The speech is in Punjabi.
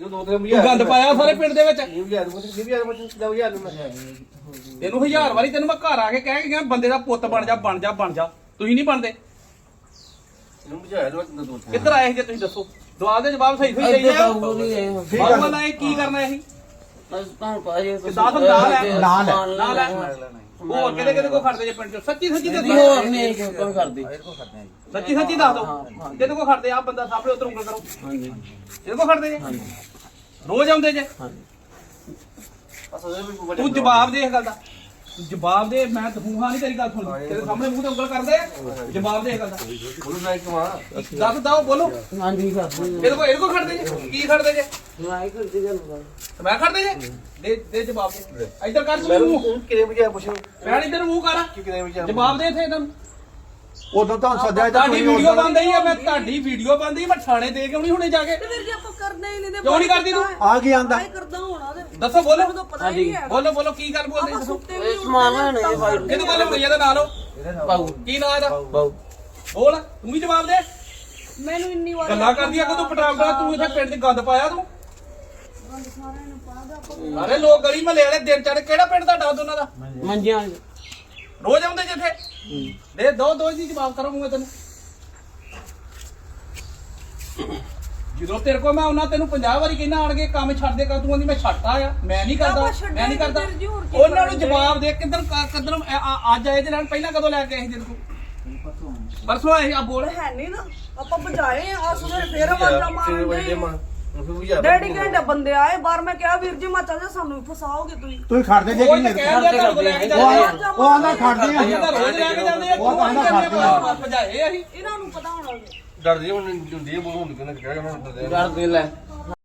ਜੋ ਦੋ ਤਿੰਨ ਤੂੰ ਗੰਦ ਪਾਇਆ ਸਾਰੇ ਪਿੰਡ ਦੇ ਵਿੱਚ? ਤੈਨੂੰ ਹਜ਼ਾਰ ਵਾਰੀ ਤੈਨੂੰ ਮੈਂ ਘਰ ਆ ਕੇ ਕਹਿ ਕੇ ਗਿਆ ਬੰਦੇ ਦਾ ਪੁੱਤ ਬਣ ਜਾ ਬਣ ਜਾ ਬਣ ਜਾ। ਤੁਸੀਂ ਨਹੀਂ ਬਣਦੇ। ਇਹਨੂੰ ਬੁਝਾਇਆ ਲੋ ਦੋ ਤਿੰਨ। ਕਿੱਧਰ ਆਏ ਜੇ ਤੁਸੀਂ ਦੱਸੋ? ਸਵਾਲ ਦੇ ਜਵਾਬ ਸਹੀ ਸਹੀ ਦੇਈ ਜਾਓ ਬਾਬੂ ਨਾਲ ਇਹ ਕੀ ਕਰਨਾ ਇਹ? ਤੁਹਾਨੂੰ ਪਤਾ ਜੀ ਦਸ ਨਾਲ ਹੈ। ਨਾਲ ਹੈ। ਨਾਲ ਹੈ। ਹੋਰ ਕਿਹਦੇ ਕਿਹਦੇ ਕੋ ਖੜਦੇ ਜੇ ਪਿੰਡ ਚ? ਸੱਚੀ ਸੱਚੀ ਦੱਸੀ। ਹੋਰ ਨਹੀਂ ਕੋਈ ਕਰਦੀ ਸੱਚੀ ਸੱਚੀ ਦੱਸ ਦੋ। ਕਿਹਦੇ ਕੋ ਖੜਦੇ ਆ? ਬੰਦਾ ਸਾਹਮਣੇ ਉਧਰ ਉਂਗਲ ਕਰੋ। ਹਾਂਜੀ। ਇਹਦੇ ਕੋ ਖੜਦੇ ਜੇ? ਰੋਜ਼ ਆਉਂਦੇ ਜੇ। ਵੀ ਤੂੰ ਜਵਾਬ ਦੇ। ਇਸ ਗੱਲ ਦਾ। ਤੂੰ ਜਵਾਬ ਦੇ ਮੈਂ ਤੂੰ ਹਾਂ ਨਹੀਂ ਤੇਰੀ ਗੱਲ ਸੁਣਦੀ ਤੇਰੇ ਸਾਹਮਣੇ ਮੂੰਹ ਤੇ ਉਂਗਲ ਕਰਦੇ ਜਵਾਬ ਦੇ ਇਸ ਗੱਲ ਦਾ। ਬੋਲੋ ਨਾ ਕਿ ਮਾਂ ਦੱਸ দাও ਬੋਲੋ। ਹਾਂਜੀ ਕਰਦੀ ਇਹਦੇ ਕੋ ਇਹਦੇ ਕੋ ਖੜਦੇ ਜੇ। ਕੀ ਖੜਦੇ ਜੇ? ਮੈਂ ਕਰਦੀ ਗੱਲ ਮੈਂ ਖੜਦੇ ਜੇ? ਦੇ ਦੇ ਜਵਾਬ ਦੇ। ਇੱਧਰ ਕਰ ਤੂੰ ਮੂੰਹ। ਕਿਹਨੇ ਬੁਝਾਇਆ ਪੁੱਛੋ? ਪੈਣ ਇੱਧਰ ਮੂੰਹ ਕਰ। ਜਵਾਬ ਦੇ ਇੱਥੇ ਇਹਨੂੰ ਉਦੋਂ ਤੁਹਾਨੂੰ ਸੱਦਿਆ ਤੁਹਾਡੀ ਵੀਡੀਓ ਬੰਦ ਹੈ ਮੈਂ ਤੁਹਾਡੀ ਵੀਡੀਓ ਬੰਦ ਹੈ ਮੈਂ ਥਾਣੇ ਦੇ ਕੇ ਆਉਣੀ ਹੁਣੇ ਜਾ ਕੇ। ਵੀਰ ਜੀ ਆਪਾਂ ਕਰਦੇ ਹੀ ਨਹੀਂ ਤੇ ਕਿਉਂ ਨਹੀਂ ਕਰਦੀ ਤੂੰ? ਆ ਕੀ ਆਂਦਾ? ਆਏ ਕਰਦਾ ਹੋਣਾ ਤੇ ਦੱਸੋ ਬੋਲੋ। ਮੈਨੂੰ ਤਾਂ ਪਤਾ ਹੀ ਨਹੀਂ ਹੈ ਬੋਲੋ ਬੋਲੋ ਕੀ ਗੱਲ ਬੋਲਦੇ ਆਪਾਂ ਦੱਸੋ। ਸੁੱਤੇ ਵੀ ਇਹ ਸਮਾਨ ਲੈਣੇ ਫਾਈਲ ਕਿਹਨੂੰ ਬੋਲੋ ਭਈਆ ਦਾ ਨਾਂ ਲਓ? ਬਾਬੂ ਕੀ ਨਾਂ ਇਹਦਾ? ਬੋਲ ਤੂੰ ਵੀ ਜਵਾਬ ਦੇ। ਮੈਨੂੰ ਇੰਨੀ ਵਾਰ ਗੱਲਾਂ ਕਰਦੀ ਆ ਕੋ ਤੂੰ ਪਟਾਉਂਦਾ ਤੂੰ ਇੱਥੇ ਪਿੰਡ 'ਚ ਗੰਦ ਪਾਇਆ ਤੂੰ? ਸਾਰਿਆਂ ਨੂੰ ਪਾ ਦਾ ਸਾਰੇ ਲੋਕ ਗਲੀ ਮਹੱਲੇ ਵਾਲੇ ਦਿਨ ਚੜ ਕਿਹੜਾ ਪਿੰਡ ਤੁਹਾਡਾ ਦੋਨਾਂ ਦਾ? ਮੰਜੀਆਂ ਰੋਜ਼ ਆਉਂਦੇ ਜਿੱਥੇ? ਦੇ ਦੋ ਦੋ ਜੀ ਜਵਾਬ ਕਰੋ ਮੂੰਹ ਤੈਨੂੰ। ਜਦੋਂ ਤੇਰੇ ਕੋਲ ਮੈਂ ਉਹਨਾਂ ਤੈਨੂੰ 50 ਵਾਰੀ ਕਹਿੰਦਾ ਆਣ ਕੇ ਕੰਮ ਛੱਡ ਦੇ ਕਰ ਤੂੰ ਆਂਦੀ ਮੈਂ ਛੱਡਤਾ ਆ। ਮੈਂ ਨਹੀਂ ਕਰਦਾ ਮੈਂ ਨਹੀਂ ਕਰਦਾ। ਉਹਨਾਂ ਨੂੰ? ਜਵਾਬ ਦੇ ਕਿੱਧਰ ਕਿੱਧਰ ਅੱਜ ਆਏ ਤੇ ਨਾਲ ਪਹਿਲਾਂ ਕਦੋਂ ਲੈ ਕੇ ਆਏ ਸੀ ਤੇਰੇ ਕੋਲ? ਪਰਸੋਂ ਆਏ ਆ ਬੋਲ। ਹੈ ਨਹੀਂ ਨਾ। ਆਪਾਂ ਬਜਾਏ ਆ ਸਵੇਰੇ ਫੇਰ ਵਜੇ ਮਾਰਦੇ ਮਾਂ ਉਹ ਬੁਝਾਇਆ ਡੈਡੀ ਕਹਿੰਦੇ ਬੰਦੇ ਆਏ ਬਾਹਰ ਮੈਂ ਕਿਹਾ ਵੀਰ ਜੀ ਮੈਂ ਚੱਲ ਜਾ ਸਾਨੂੰ ਫਸਾਓਗੇ ਤੁਸੀਂ। ਤੁਸੀਂ ਖੜਦੇ ਜੇ ਕਿ ਨਹੀਂ? ਕਹਿੰਦੇ ਆ ਤੁਹਾਨੂੰ ਲੈ ਕੇ ਉਹ ਜਾਂਦੇ ਆ। ਆਂਦਾ- ਉਹ ਆਂਦਾ ਖੜਦੇ ਤਾਂ ਆ ਰੋਜ਼ ਲੈ ਕੇ ਜਾਂਦੇ ਆ ਉਹ ਆਂਦਾ ਖੜਦੇ ਆ। ਭਜਾਏ ਅਸੀਂ। ਇਹਨਾਂ ਨੂੰ ਪਤਾ ਹੋਣਾ ਵੀ। ਡਰਦੀ ਹੁਣ ਹੁੰਦੀ ਹੈ ਬੋਲ ਹੁਣ ਕਿਹਨੇ ਉਹਨਾਂ ਨੂੰ ਡਰਦੇ ਆ। ਡਰਦੇ ਲੈ।